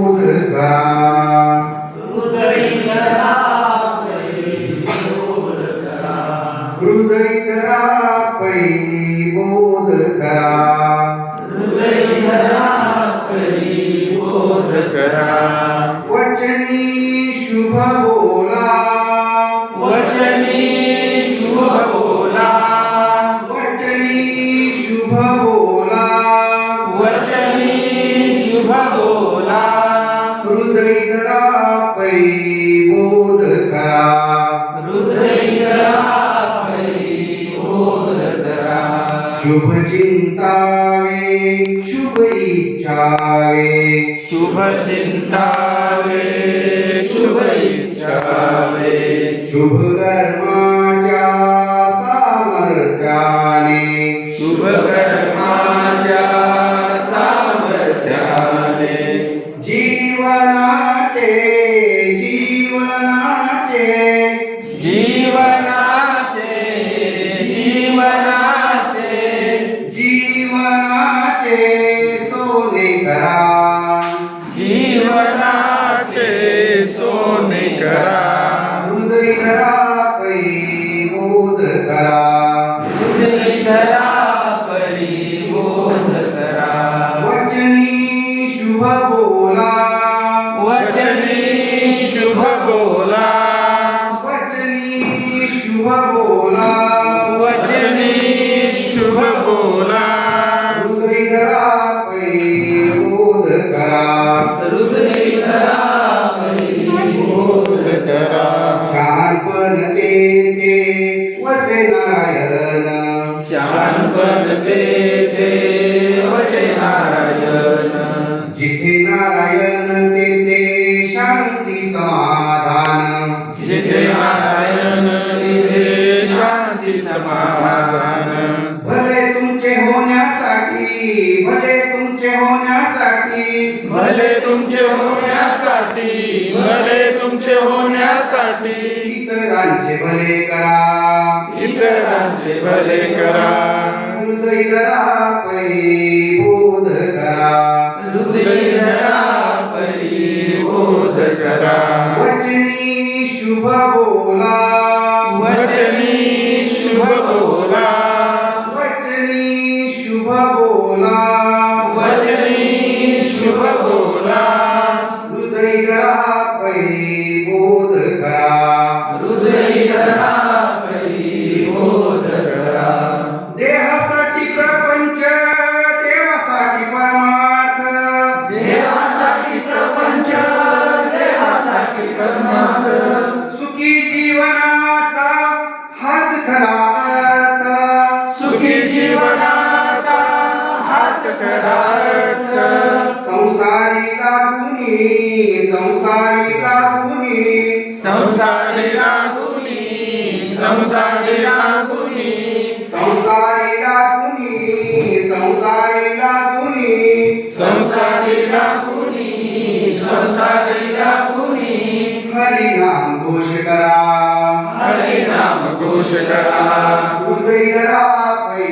बोध करा हृदय धरा पै बोध करा वचनी शुभ बोला वचनी शुभ बोला। वचनी शुभ बोला। हृदय धरा पै बोध करा हृदय बोध शुभ चिंतावे शुभ इच्छावे शुभ चिंतावे शुभ इच्छावे शुभ कर्माच्या கொடுக்கலாம் शहाणपण तेथे वसे नारायण. जिथे नारायण तेथे शांती समाधान. जिथे नारायण तिथे शांती समाधान. भले तुमचे होण्यासाठी भले होण्यासाठी. भले तुमचे होण्यासाठी भले तुमचे होण्यासाठी. इतरांचे भले करा. इतरांचे भले करा. हृदय धरा पै बोध करा. हृदय धरा परिबोध करा. वचनी शुभ बोला. हृदय धरा पै बोध करा हृदय धरा परिबोध करा देहासाठी प्रपंच देवासाठी परमार्थ। देहासाठी प्रपंच देहासाठी कर्मार्थ सुखी जीवनाचा हाच खरा अर्थ। सुखी जीवनाचा हाच खरा अर्थ। संसारी लागुनी संसारी लागुनी संसारी लागुनी संसारी लागुनी संसारी लागुनी संसारी लागुनी संसारी लागुनी संसारी लागुनी हरिनाम घोष करा. हरे नाम घोष करा. हृदय धरा पै